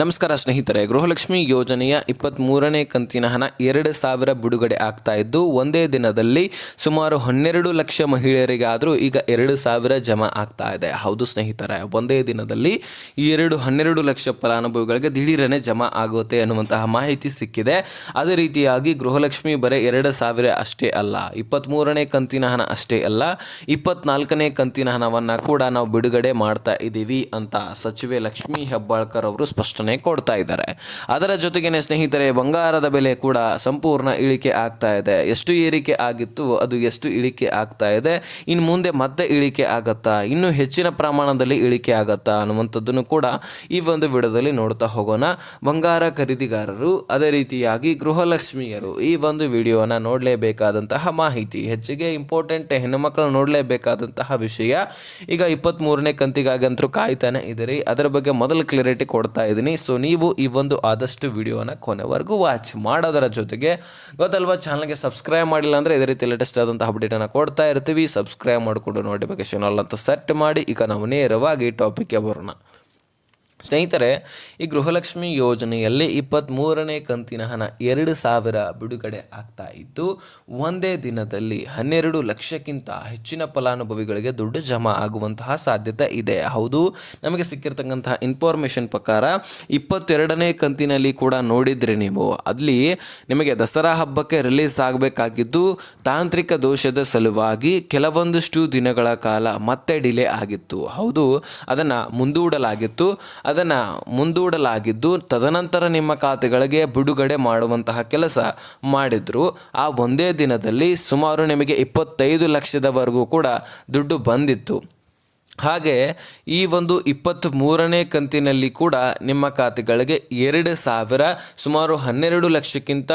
ನಮಸ್ಕಾರ ಸ್ನೇಹಿತರೆ, ಗೃಹಲಕ್ಷ್ಮಿ ಯೋಜನೆಯ ಇಪ್ಪತ್ತ್ಮೂರನೇ ಕಂತಿನ ಹಣ ಎರಡು ಸಾವಿರ ಬಿಡುಗಡೆ ಆಗ್ತಾ ಇದ್ದು, ಒಂದೇ ದಿನದಲ್ಲಿ ಸುಮಾರು ಹನ್ನೆರಡು ಲಕ್ಷ ಮಹಿಳೆಯರಿಗಾದರೂ ಈಗ ಎರಡು ಸಾವಿರ ಜಮಾ ಆಗ್ತಾ ಇದೆ. ಹೌದು ಸ್ನೇಹಿತರೆ, ಒಂದೇ ದಿನದಲ್ಲಿ ಈ ಎರಡು ಹನ್ನೆರಡು ಲಕ್ಷ ಫಲಾನುಭವಿಗಳಿಗೆ ದಿಢೀರನೆ ಜಮಾ ಆಗುತ್ತೆ ಅನ್ನುವಂತಹ ಮಾಹಿತಿ ಸಿಕ್ಕಿದೆ. ಅದೇ ರೀತಿಯಾಗಿ ಗೃಹಲಕ್ಷ್ಮಿ ಬರೀ ಎರಡು ಸಾವಿರ ಅಷ್ಟೇ ಅಲ್ಲ ಇಪ್ಪತ್ತ್ಮೂರನೇ ಕಂತಿನ ಹಣ ಅಷ್ಟೇ ಅಲ್ಲ, ಇಪ್ಪತ್ನಾಲ್ಕನೇ ಕಂತಿನ ಹಣವನ್ನು ಕೂಡ ನಾವು ಬಿಡುಗಡೆ ಮಾಡ್ತಾ ಇದ್ದೀವಿ ಅಂತ ಸಚಿವೆ ಲಕ್ಷ್ಮೀ ಹೆಬ್ಬಾಳ್ಕರ್ ಅವರು ಸ್ಪಷ್ಟನೆ ಕೊಡ್ತಾ ಇದ್ದಾರೆ. ಅದರ ಜೊತೆಗೇನೆ ಸ್ನೇಹಿತರೆ, ಬಂಗಾರದ ಬೆಲೆ ಕೂಡ ಸಂಪೂರ್ಣ ಇಳಿಕೆ ಆಗ್ತಾ ಇದೆ. ಎಷ್ಟು ಏರಿಕೆ ಆಗಿತ್ತು, ಅದು ಎಷ್ಟು ಇಳಿಕೆ ಆಗ್ತಾ ಇದೆ? ಇನ್ನು ಮುಂದೆ ಮತ್ತೆ ಇಳಿಕೆ ಆಗತ್ತಾ? ಇನ್ನೂ ಹೆಚ್ಚಿನ ಪ್ರಮಾಣದಲ್ಲಿ ಇಳಿಕೆ ಆಗತ್ತಾ? ಅನ್ನುವಂಥದ್ದನ್ನು ಕೂಡ ಈ ಒಂದು ವಿಡಿಯೋದಲ್ಲಿ ನೋಡ್ತಾ ಹೋಗೋಣ. ಬಂಗಾರ ಖರೀದಿಗಾರರು, ಅದೇ ರೀತಿಯಾಗಿ ಗೃಹಲಕ್ಷ್ಮಿಯರು ಈ ಒಂದು ವಿಡಿಯೋನ ನೋಡಲೇಬೇಕಾದಂತಹ ಮಾಹಿತಿ, ಹೆಚ್ಚಿಗೆ ಇಂಪಾರ್ಟೆಂಟ್ ಹೆಣ್ಣುಮಕ್ಕಳು ನೋಡಲೇಬೇಕಾದಂತಹ ವಿಷಯ. ಈಗ ಇಪ್ಪತ್ತ್ಮೂರನೇ ಕಂತಿಗಾಗಂತರೂ ಕಾಯ್ತಾನೆ ಇದ್ದೀರಿ. ಅದರ ಬಗ್ಗೆ ಮೊದಲು ಕ್ಲಿಯರಿಟಿ ಕೊಡ್ತಾ ಇದ್ದೀನಿ. ಸೊ ನೀವು ಈ ಒಂದು ಆದಷ್ಟು ವಿಡಿಯೋನ ಕೊನೆವರೆಗೂ ವಾಚ್ ಮಾಡೋದರ ಜೊತೆಗೆ ಗೊತ್ತಲ್ವಾ? ಚಾನಲ್ಗೆ ಸಬ್ಸ್ಕ್ರೈಬ್ ಮಾಡಿಲ್ಲ ಅಂದರೆ ಇದೇ ರೀತಿ ಲೇಟೆಸ್ಟ್ ಆದಂಥ ಅಪ್ಡೇಟನ್ನು ಕೊಡ್ತಾ ಇರ್ತೀವಿ. ಸಬ್ಸ್ಕ್ರೈಬ್ ಮಾಡಿಕೊಂಡು ನೋಟಿಫಿಕೇಶನ್ ಅಲ್ಲಂತ ಸೆಟ್ ಮಾಡಿ, ಈಗ ನಾವು ನೇರವಾಗಿ ಟಾಪಿಕ್ಗೆ ಬರೋಣ. ಸ್ನೇಹಿತರೆ, ಈ ಗೃಹಲಕ್ಷ್ಮಿ ಯೋಜನೆಯಲ್ಲಿ ಇಪ್ಪತ್ತ್ಮೂರನೇ ಕಂತಿನ ಹಣ ಎರಡು ಸಾವಿರ ಬಿಡುಗಡೆ ಆಗ್ತಾ ಇದ್ದು ಒಂದೇ ದಿನದಲ್ಲಿ ಹನ್ನೆರಡು ಲಕ್ಷಕ್ಕಿಂತ ಹೆಚ್ಚಿನ ಫಲಾನುಭವಿಗಳಿಗೆ ದುಡ್ಡು ಜಮಾ ಆಗುವಂತಹ ಸಾಧ್ಯತೆ ಇದೆ. ಹೌದು, ನಮಗೆ ಸಿಕ್ಕಿರ್ತಕ್ಕಂತಹ ಇನ್ಫಾರ್ಮೇಷನ್ ಪ್ರಕಾರ ಇಪ್ಪತ್ತೆರಡನೇ ಕಂತಿನಲ್ಲಿ ಕೂಡ ನೋಡಿದರೆ ನೀವು, ಅಲ್ಲಿ ನಿಮಗೆ ದಸರಾ ಹಬ್ಬಕ್ಕೆ ರಿಲೀಸ್ ಆಗಬೇಕಾಗಿದ್ದು, ತಾಂತ್ರಿಕ ದೋಷದ ಸಲುವಾಗಿ ಕೆಲವೊಂದಷ್ಟು ದಿನಗಳ ಕಾಲ ಮತ್ತೆ ಡಿಲೇ ಆಗಿತ್ತು. ಹೌದು, ಅದನ್ನು ಮುಂದೂಡಲಾಗಿತ್ತು. ಅದನ್ನು ಮುಂದೂಡಲಾಗಿದ್ದು ತದನಂತರ ನಿಮ್ಮ ಖಾತೆಗಳಿಗೆ ಬಿಡುಗಡೆ ಮಾಡುವಂತಹ ಕೆಲಸ ಮಾಡಿದ್ರು. ಆ ಒಂದೇ ದಿನದಲ್ಲಿ ಸುಮಾರು ನಿಮಗೆ ಇಪ್ಪತ್ತೈದು ಲಕ್ಷದವರೆಗೂ ಕೂಡ ದುಡ್ಡು ಬಂದಿತ್ತು. ಹಾಗೆ ಈ ಒಂದು ಇಪ್ಪತ್ತ್ ಮೂರನೇ ಕಂತಿನಲ್ಲಿ ಕೂಡ ನಿಮ್ಮ ಖಾತೆಗಳಿಗೆ ಎರಡು ಸಾವಿರ, ಸುಮಾರು ಹನ್ನೆರಡು ಲಕ್ಷಕ್ಕಿಂತ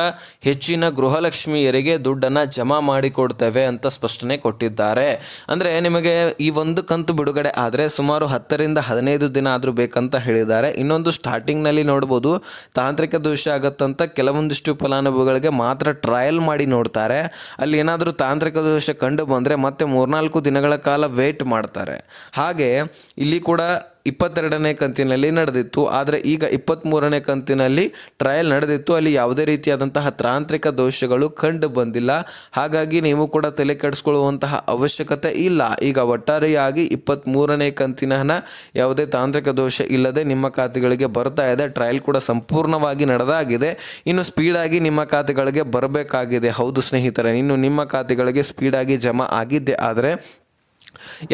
ಹೆಚ್ಚಿನ ಗೃಹಲಕ್ಷ್ಮಿಯರಿಗೆ ದುಡ್ಡನ್ನು ಜಮಾ ಮಾಡಿಕೊಡ್ತೇವೆ ಅಂತ ಸ್ಪಷ್ಟನೆ ಕೊಟ್ಟಿದ್ದಾರೆ. ಅಂದರೆ ನಿಮಗೆ ಈ ಒಂದು ಕಂತು ಬಿಡುಗಡೆ ಆದರೆ ಸುಮಾರು ಹತ್ತರಿಂದ ಹದಿನೈದು ದಿನ ಆದರೂ ಬೇಕಂತ ಹೇಳಿದ್ದಾರೆ. ಇನ್ನೊಂದು ಸ್ಟಾರ್ಟಿಂಗ್ನಲ್ಲಿ ನೋಡ್ಬೋದು, ತಾಂತ್ರಿಕ ದೋಷ ಆಗತ್ತಂತ ಕೆಲವೊಂದಿಷ್ಟು ಫಲಾನುಭವಿಗಳಿಗೆ ಮಾತ್ರ ಟ್ರಯಲ್ ಮಾಡಿ ನೋಡ್ತಾರೆ. ಅಲ್ಲಿ ಏನಾದರೂ ತಾಂತ್ರಿಕ ದೋಷ ಕಂಡು ಬಂದರೆ ಮತ್ತೆ ಮೂರ್ನಾಲ್ಕು ದಿನಗಳ ಕಾಲ ವೇಟ್ ಮಾಡ್ತಾರೆ. ಹಾಗೆ ಇಲ್ಲಿ ಕೂಡ ಇಪ್ಪತ್ತೆರಡನೇ ಕಂತಿನಲ್ಲಿ ನಡೆದಿತ್ತು. ಆದರೆ ಈಗ ಇಪ್ಪತ್ತ್ಮೂರನೇ ಕಂತಿನಲ್ಲಿ ಟ್ರಯಲ್ ನಡೆದಿತ್ತು. ಅಲ್ಲಿ ಯಾವುದೇ ರೀತಿಯಾದಂತಹ ತಾಂತ್ರಿಕ ದೋಷಗಳು ಕಂಡು ಬಂದಿಲ್ಲ. ಹಾಗಾಗಿ ನೀವು ಕೂಡ ತಲೆ ಕೆಡಿಸ್ಕೊಳ್ಳುವಂತಹ ಅವಶ್ಯಕತೆ ಇಲ್ಲ. ಈಗ ಒಟ್ಟಾರೆಯಾಗಿ ಇಪ್ಪತ್ತ್ಮೂರನೇ ಕಂತಿನ ಯಾವುದೇ ತಾಂತ್ರಿಕ ದೋಷ ಇಲ್ಲದೆ ನಿಮ್ಮ ಖಾತೆಗಳಿಗೆ ಬರ್ತಾ ಇದೆ. ಟ್ರಯಲ್ ಕೂಡ ಸಂಪೂರ್ಣವಾಗಿ ನಡೆದಾಗಿದೆ. ಇನ್ನು ಸ್ಪೀಡಾಗಿ ನಿಮ್ಮ ಖಾತೆಗಳಿಗೆ ಬರಬೇಕಾಗಿದೆ. ಹೌದು ಸ್ನೇಹಿತರೆ, ಇನ್ನು ನಿಮ್ಮ ಖಾತೆಗಳಿಗೆ ಸ್ಪೀಡಾಗಿ ಜಮಾ ಆಗಿದ್ದೆ ಆದರೆ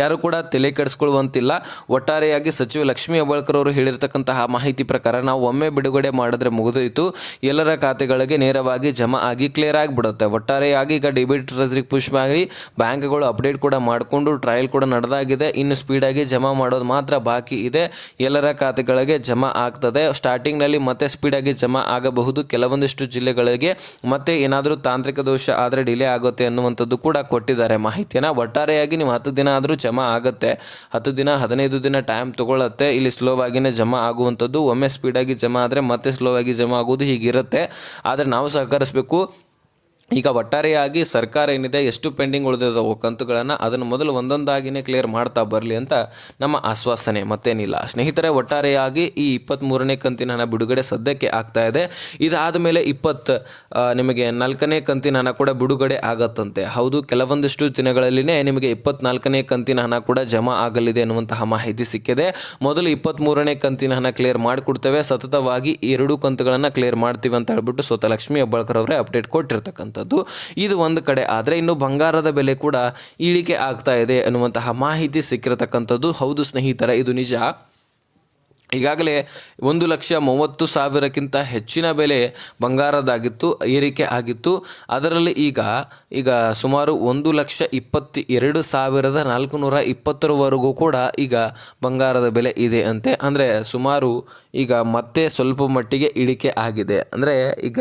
ಯಾರು ಕೂಡ ತಲೆ ಕೆಡಿಸ್ಕೊಳ್ಳುವಂತಿಲ್ಲ. ಒಟ್ಟಾರೆಯಾಗಿ ಸಚಿವ ಲಕ್ಷ್ಮೀ ಹೆಬ್ಬಾಳ್ಕರ್ ಅವರು ಹೇಳಿರ್ತಕ್ಕಂತಹ ಮಾಹಿತಿ ಪ್ರಕಾರ ನಾವು ಒಮ್ಮೆ ಬಿಡುಗಡೆ ಮಾಡಿದ್ರೆ ಮುಗಿದೋಯ್ತು. ಎಲ್ಲರ ಖಾತೆಗಳಿಗೆ ನೇರವಾಗಿ ಜಮಾ ಆಗಿ ಕ್ಲಿಯರ್ ಆಗಿಬಿಡುತ್ತೆ. ಒಟ್ಟಾರೆಯಾಗಿ ಈಗ ಡೆಬಿಟ್ ಟ್ರೆಜರಿಗೆ ಪುಷ್ ಮಾಡಿ ಬ್ಯಾಂಕ್ಗಳು ಅಪ್ಡೇಟ್ ಕೂಡ ಮಾಡಿಕೊಂಡು ಟ್ರಯಲ್ ಕೂಡ ನಡೆದಾಗಿದೆ. ಇನ್ನು ಸ್ಪೀಡಾಗಿ ಜಮಾ ಮಾಡೋದು ಮಾತ್ರ ಬಾಕಿ ಇದೆ. ಎಲ್ಲರ ಖಾತೆಗಳಿಗೆ ಜಮಾ ಆಗ್ತದೆ. ಸ್ಟಾರ್ಟಿಂಗ್ನಲ್ಲಿ ಮತ್ತೆ ಸ್ಪೀಡಾಗಿ ಜಮಾ ಆಗಬಹುದು. ಕೆಲವೊಂದಿಷ್ಟು ಜಿಲ್ಲೆಗಳಿಗೆ ಮತ್ತೆ ಏನಾದರೂ ತಾಂತ್ರಿಕ ದೋಷ ಆದರೆ ಡಿಲೇ ಆಗುತ್ತೆ ಅನ್ನುವಂಥದ್ದು ಕೂಡ ಕೊಟ್ಟಿದ್ದಾರೆ ಮಾಹಿತಿಯನ್ನು. ಒಟ್ಟಾರೆಯಾಗಿ ನೀವು ಹತ್ತು ದಿನ ಆದರೂ ಜಮಾ ಆಗುತ್ತೆ, ಹತ್ತು ದಿನ, ಹದಿನೈದು ದಿನ ಟೈಮ್ ತೊಗೊಳತ್ತೆ, ಇಲ್ಲಿ ಸ್ಲೋ ಆಗಿನೇ ಜಮಾ ಆಗುವಂಥದ್ದು, ಒಮ್ಮೆ ಸ್ಪೀಡಾಗಿ ಜಮಾ ಆದರೆ ಮತ್ತೆ ಸ್ಲೋವಾಗಿ ಜಮಾ ಆಗೋದು ಹೀಗಿರುತ್ತೆ. ಆದರೆ ನಾವು ಸಹಕರಿಸಬೇಕು. ಈಗ ಒಟ್ಟಾರೆಯಾಗಿ ಸರ್ಕಾರ ಏನಿದೆ, ಎಷ್ಟು ಪೆಂಡಿಂಗ್ ಉಳಿದಿದ್ದಾವೋ ಕಂತುಗಳನ್ನು ಅದನ್ನು ಮೊದಲು ಒಂದೊಂದಾಗಿನೇ ಕ್ಲಿಯರ್ ಮಾಡ್ತಾ ಬರಲಿ ಅಂತ ನಮ್ಮ ಆಶ್ವಾಸನೆ. ಮತ್ತೇನಿಲ್ಲ. ಸ್ನೇಹಿತರೆ, ಒಟ್ಟಾರೆಯಾಗಿ ಈ ಇಪ್ಪತ್ತ್ಮೂರನೇ ಕಂತಿನ ಹಣ ಬಿಡುಗಡೆ ಸದ್ಯಕ್ಕೆ ಆಗ್ತಾ ಇದೆ. ಇದಾದ ಮೇಲೆ ಇಪ್ಪತ್ತು ನಿಮಗೆ ನಾಲ್ಕನೇ ಕಂತಿನ ಹಣ ಕೂಡ ಬಿಡುಗಡೆ ಆಗತ್ತಂತೆ. ಹೌದು, ಕೆಲವೊಂದಿಷ್ಟು ದಿನಗಳಲ್ಲಿನೇ ನಿಮಗೆ ಇಪ್ಪತ್ನಾಲ್ಕನೇ ಕಂತಿನ ಹಣ ಕೂಡ ಜಮಾ ಆಗಲಿದೆ ಎನ್ನುವಂತಹ ಮಾಹಿತಿ ಸಿಕ್ಕಿದೆ. ಮೊದಲು ಇಪ್ಪತ್ತ್ಮೂರನೇ ಕಂತಿನ ಹಣ ಕ್ಲಿಯರ್ ಮಾಡಿಕೊಡ್ತೇವೆ. ಸತತವಾಗಿ ಎರಡು ಕಂತುಗಳನ್ನು ಕ್ಲಿಯರ್ ಮಾಡ್ತೀವಿ ಅಂತ ಹೇಳ್ಬಿಟ್ಟು ಸ್ವತಃ ಲಕ್ಷ್ಮೀ ಹೆಬ್ಬಾಳ್ಕರ್ ಅವರೇ ಅಪ್ಡೇಟ್ ಕೊಟ್ಟಿರ್ತಕ್ಕಂಥದ್ದು ಇದು ಒಂದು ಕಡೆ. ಆದರೆ ಇನ್ನು ಬಂಗಾರದ ಬೆಲೆ ಕೂಡ ಇಳಿಕೆ ಆಗ್ತಾ ಇದೆ ಅನ್ನುವಂತಹ ಮಾಹಿತಿ ಸಿಕ್ಕಿರತಕ್ಕಂಥದ್ದು. ಹೌದು ಸ್ನೇಹಿತರೆ, ಇದು ನಿಜ. ಈಗಾಗಲೇ ಒಂದು ಲಕ್ಷ ಮೂವತ್ತು ಸಾವಿರಕ್ಕಿಂತ ಹೆಚ್ಚಿನ ಬೆಲೆ ಬಂಗಾರದಾಗಿತ್ತು ಏರಿಕೆ ಆಗಿತ್ತು. ಅದರಲ್ಲಿ ಈಗ ಈಗ ಸುಮಾರು ಒಂದು ಲಕ್ಷ ಇಪ್ಪತ್ತಿ ಎರಡು ಸಾವಿರದ ನಾಲ್ಕುನೂರ ಇಪ್ಪತ್ತರವರೆಗೂ ಕೂಡ ಈಗ ಬಂಗಾರದ ಬೆಲೆ ಇದೆ ಅಂತೆ. ಅಂದರೆ ಸುಮಾರು ಈಗ ಮತ್ತೆ ಸ್ವಲ್ಪ ಮಟ್ಟಿಗೆ ಇಳಿಕೆ ಆಗಿದೆ. ಅಂದರೆ ಈಗ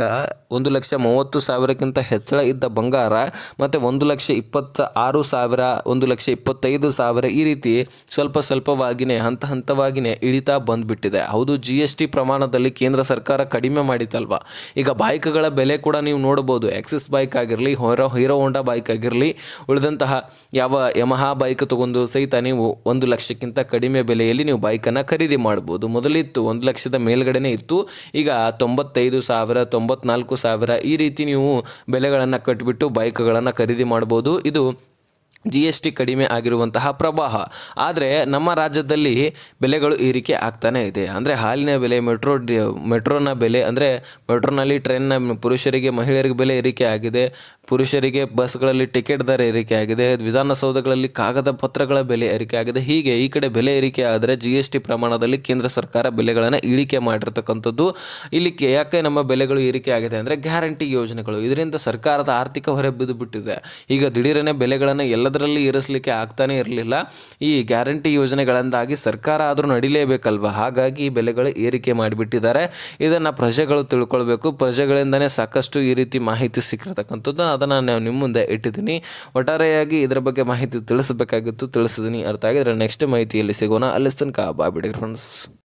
ಒಂದು ಲಕ್ಷ ಮೂವತ್ತು ಸಾವಿರಕ್ಕಿಂತ ಹೆಚ್ಚಳ ಇದ್ದ ಬಂಗಾರ, ಮತ್ತು ಒಂದು ಲಕ್ಷ ಇಪ್ಪತ್ತ ಆರು ಸಾವಿರ, ಒಂದು ಲಕ್ಷ ಇಪ್ಪತ್ತೈದು ಸಾವಿರ ಈ ರೀತಿ ಸ್ವಲ್ಪ ಸ್ವಲ್ಪವಾಗಿಯೇ ಹಂತ ಹಂತವಾಗಿಯೇ ಇಳಿತಾ ಬಂದು ಬಂದ್ಬಿಟ್ಟಿದೆ. ಹೌದು ಜಿ ಎಸ್ ಟಿ ಪ್ರಮಾಣದಲ್ಲಿ ಕೇಂದ್ರ ಸರ್ಕಾರ ಕಡಿಮೆ ಮಾಡಿತಲ್ವ ಈಗ ಬೈಕ್ಗಳ ಬೆಲೆ ಕೂಡ ನೀವು ನೋಡ್ಬೋದು ಎಕ್ಸಿಸ್ ಬೈಕ್ ಆಗಿರಲಿ ಹೊರ ಹೀರೋ ಹೋಂಡಾ ಬೈಕ್ ಆಗಿರಲಿ, ಉಳಿದಂತಹ ಯಾವ ಯಮಹಾ ಬೈಕ್ ತಗೊಂಡು ಸಹಿತ ನೀವು ಒಂದು ಲಕ್ಷಕ್ಕಿಂತ ಕಡಿಮೆ ಬೆಲೆಯಲ್ಲಿ ನೀವು ಬೈಕನ್ನು ಖರೀದಿ ಮಾಡ್ಬೋದು ಮೊದಲಿತ್ತು, ಒಂದು ಲಕ್ಷದ ಮೇಲ್ಗಡೆನೇ ಇತ್ತು. ಈಗ ತೊಂಬತ್ತೈದು ಸಾವಿರ, ತೊಂಬತ್ನಾಲ್ಕು ಸಾವಿರ ಈ ರೀತಿ ನೀವು ಬೆಲೆಗಳನ್ನು ಕಟ್ಟಿಬಿಟ್ಟು ಬೈಕ್ಗಳನ್ನು ಖರೀದಿ ಮಾಡ್ಬೋದು ಇದು ಜಿ ಎಸ್ ಟಿ ಕಡಿಮೆ ಆಗಿರುವಂತಹ ಪ್ರವಾಹ. ಆದರೆ ನಮ್ಮ ರಾಜ್ಯದಲ್ಲಿ ಬೆಲೆಗಳು ಏರಿಕೆ ಆಗ್ತಾನೇ ಇದೆ. ಅಂದರೆ ಹಾಲಿನ ಬೆಲೆ, ಮೆಟ್ರೋ, ಡಿ, ಮೆಟ್ರೋನ ಬೆಲೆ, ಅಂದರೆ ಮೆಟ್ರೋನಲ್ಲಿ ಟ್ರೈನ್ನ ಪುರುಷರಿಗೆ, ಮಹಿಳೆಯರಿಗೆ ಬೆಲೆ ಏರಿಕೆ ಆಗಿದೆ. ಪುರುಷರಿಗೆ ಬಸ್ಗಳಲ್ಲಿ ಟಿಕೆಟ್ ದರ ಏರಿಕೆ ಆಗಿದೆ. ವಿಧಾನಸೌಧಗಳಲ್ಲಿ ಕಾಗದ ಪತ್ರಗಳ ಬೆಲೆ ಏರಿಕೆ ಆಗಿದೆ. ಹೀಗೆ ಈ ಕಡೆ ಬೆಲೆ ಏರಿಕೆ ಆದರೆ ಜಿ ಎಸ್ ಟಿ ಪ್ರಮಾಣದಲ್ಲಿ ಕೇಂದ್ರ ಸರ್ಕಾರ ಬೆಲೆಗಳನ್ನು ಇಳಿಕೆ ಮಾಡಿರ್ತಕ್ಕಂಥದ್ದು. ಇಲ್ಲಿ ಯಾಕೆ ನಮ್ಮ ಬೆಲೆಗಳು ಏರಿಕೆ ಆಗಿದೆ ಅಂದರೆ ಗ್ಯಾರಂಟಿ ಯೋಜನೆಗಳು. ಇದರಿಂದ ಸರ್ಕಾರದ ಆರ್ಥಿಕ ಹೊರೆ ಬಿದ್ದುಬಿಟ್ಟಿದೆ. ಈಗ ದಿಢೀರನೆ ಬೆಲೆಗಳನ್ನು ಎಲ್ಲದರಲ್ಲಿ ಇರಿಸಲಿಕ್ಕೆ ಆಗ್ತಾನೆ ಇರಲಿಲ್ಲ. ಈ ಗ್ಯಾರಂಟಿ ಯೋಜನೆಗಳಿಂದಾಗಿ ಸರ್ಕಾರ ಆದರೂ ನಡಿಲೇಬೇಕಲ್ವ? ಹಾಗಾಗಿ ಈ ಬೆಲೆಗಳು ಏರಿಕೆ ಮಾಡಿಬಿಟ್ಟಿದ್ದಾರೆ. ಇದನ್ನು ಪ್ರಜೆಗಳು ತಿಳ್ಕೊಳ್ಬೇಕು. ಪ್ರಜೆಗಳಿಂದನೇ ಸಾಕಷ್ಟು ಈ ರೀತಿ ಮಾಹಿತಿ ಸಿಕ್ಕಿರ್ತಕ್ಕಂಥದ್ದು. ಅದನ್ನು ನಾನು ನಿಮ್ಮ ಮುಂದೆ ಇಟ್ಟಿದ್ದೀನಿ. ಒಟ್ಟಾರೆಯಾಗಿ ಇದರ ಬಗ್ಗೆ ಮಾಹಿತಿ ತಿಳಿಸಬೇಕಾಗಿತ್ತು. ತಿಳಿಸಿದ್ದೀನಿ ಅರ್ಥ ಆಗಿದ್ರೆ ನೆಕ್ಸ್ಟ್ ಮಾಹಿತಿಯಲ್ಲಿ ಸಿಗೋಣ. ಅಲ್ಲಿ ತನಕ ಬಾಯ್ ಬಿಡಿ ಫ್ರೆಂಡ್ಸ್